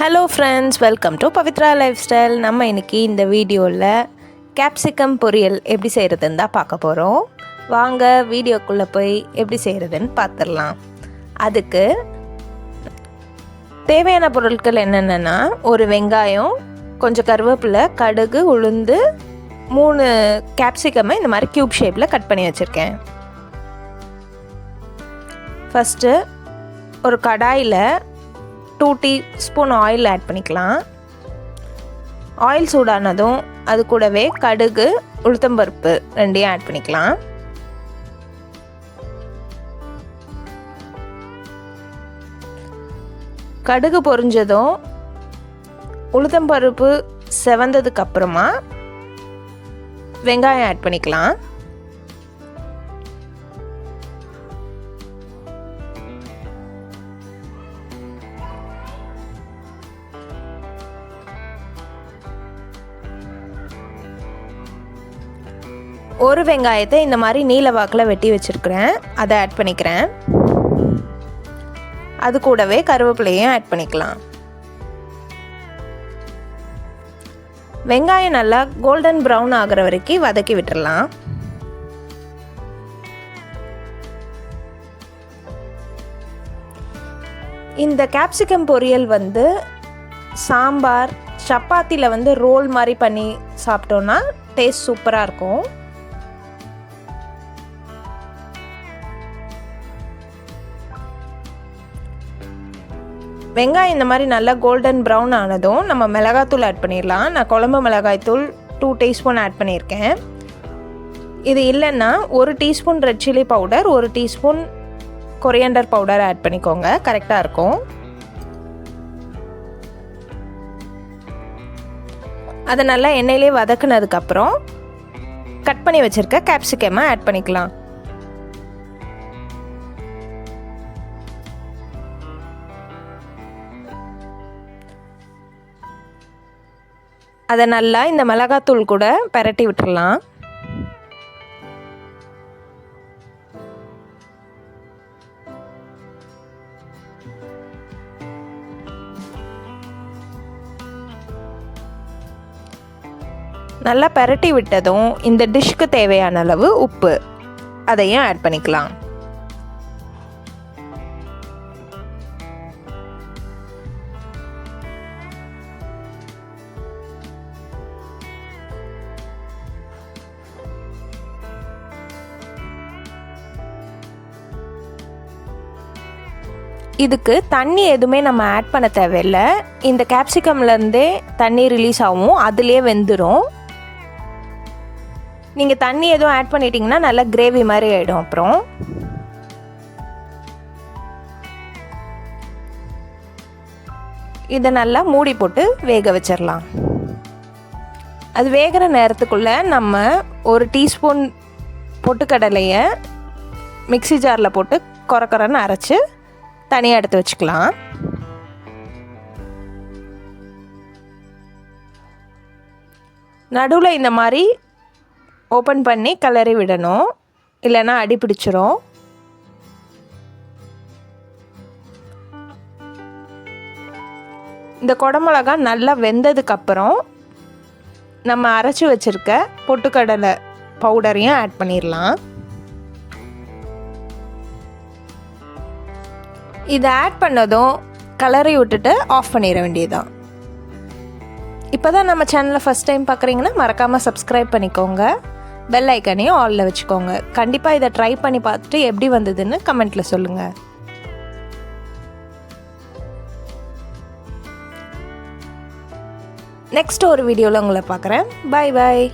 Hello friends welcome to Pavithra lifestyle நம்ம இன்னைக்கு இந்த வீடியோவில் கேப்சிகம் பொரியல் எப்படி செய்கிறதுன்னு தான் பார்க்க போகிறோம் வாங்க வீடியோக்குள்ளே போய் எப்படி செய்கிறதுன்னு பார்த்துடலாம். அதுக்கு தேவையான பொருட்கள் என்னென்னா ஒரு வெங்காயம் கொஞ்சம் கருவேப்பிலை கடுகு உளுந்து மூணு கேப்சிகமை இந்த மாதிரி க்யூப் ஷேப்பில் கட் பண்ணி வச்சுருக்கேன். ஃபஸ்ட்டு ஒரு கடாயில் two teaspoon oil add பண்ணிக்கலாம். ஆயில் சூடானதும் அது கூடவே கடுகு உளுத்தம்பருப்பு ரெண்டையும் ஆட் பண்ணிக்கலாம். கடுகு பொரிஞ்சதும் உளுத்தம்பருப்பு செவந்ததுக்கு அப்புறமா வெங்காயம் ஆட் பண்ணிக்கலாம். ஒரு வெங்காயத்தை இந்த மாதிரி நீல வாக்கில் வெட்டி வச்சுருக்கிறேன். அதை ஆட் பண்ணிக்கிறேன். அது கூடவே கருவேப்பிலையும் ஆட் பண்ணிக்கலாம். வெங்காயம் நல்லா கோல்டன் ப்ரௌன் ஆகிற வரைக்கும் வதக்கி விட்டுடலாம் இந்த கேப்சிகம் பொரியல் வந்து சாம்பார் சப்பாத்தியில் வந்து ரோல் மாதிரி பண்ணி சாப்பிட்டோன்னா டேஸ்ட் சூப்பராக இருக்கும். வெங்காயம் இந்த மாதிரி நல்லா கோல்டன் ப்ரௌன் ஆனதும் நம்ம மிளகாத்தூள் ஆட் பண்ணிடலாம் நான் குழம்பு மிளகாய்த்தூள் டூ டீஸ்பூன் ஆட் பண்ணியிருக்கேன் இது இல்லைன்னா ஒரு டீஸ்பூன் ரெட் சில்லி பவுடர் ஒரு டீஸ்பூன் கொரியண்டர் பவுடர் ஆட் பண்ணிக்கோங்க. கரெக்டாக இருக்கும். அதை நல்லா எண்ணெயிலே வதக்குனதுக்கப்புறம் கட் பண்ணி வச்சுருக்க கேப்சிகமாக ஆட் பண்ணிக்கலாம். அதை நல்லா இந்த மிளகாத்தூள் கூட பரட்டி விட்டுடலாம். நல்லா பரட்டி விட்டதும் இந்த டிஷ்க்கு தேவையான அளவு உப்பு. அதையும் ஆட் பண்ணிக்கலாம். இதுக்கு தண்ணி எதுவுமே நம்ம ஆட் பண்ண தேவையில்லை. இந்த கேப்சிகம்லேருந்தே தண்ணி ரிலீஸ் ஆகும். அதுலேயே வெந்துடும் நீங்கள் தண்ணி எதுவும் ஆட் பண்ணிட்டீங்கன்னா நல்லா கிரேவி மாதிரி ஆகிடும் அப்புறம். இதை நல்லா மூடி போட்டு வேக வச்சிடலாம் அது வேகிற நேரத்துக்குள்ளே நம்ம ஒரு டீஸ்பூன் பொட்டுக்கடலையை மிக்சி ஜாரில் போட்டு குறக்குறன்னு அரைச்சி தனியாக எடுத்து வச்சுக்கலாம். நடுவில் இந்த மாதிரி ஓப்பன் பண்ணி கிளறி விடணும். இல்லைன்னா அடி பிடிச்சிரும். இந்த குடமிளகா நல்லா வெந்ததுக்கப்புறம் நம்ம அரைச்சி வச்சுருக்க பொட்டுக்கடலை பவுடரையும் ஆட் பண்ணிடலாம் இதை ஆட் பண்ணதும் கலரை விட்டுட்டு ஆஃப் பண்ணிட வேண்டியதுதான். இப்போ தான் நம்ம சேனலை ஃபஸ்ட் டைம் பார்க்குறீங்கன்னா மறக்காமல் சப்ஸ்கிரைப் பண்ணிக்கோங்க. பெல் ஐக்கனையும் ஆலில் வச்சுக்கோங்க. கண்டிப்பாக இதை ட்ரை பண்ணி பார்த்துட்டு எப்படி வந்ததுன்னு கமெண்ட்டில் சொல்லுங்கள் நெக்ஸ்ட் ஒரு வீடியோவில் உங்களை பார்க்குறேன் பாய் பாய்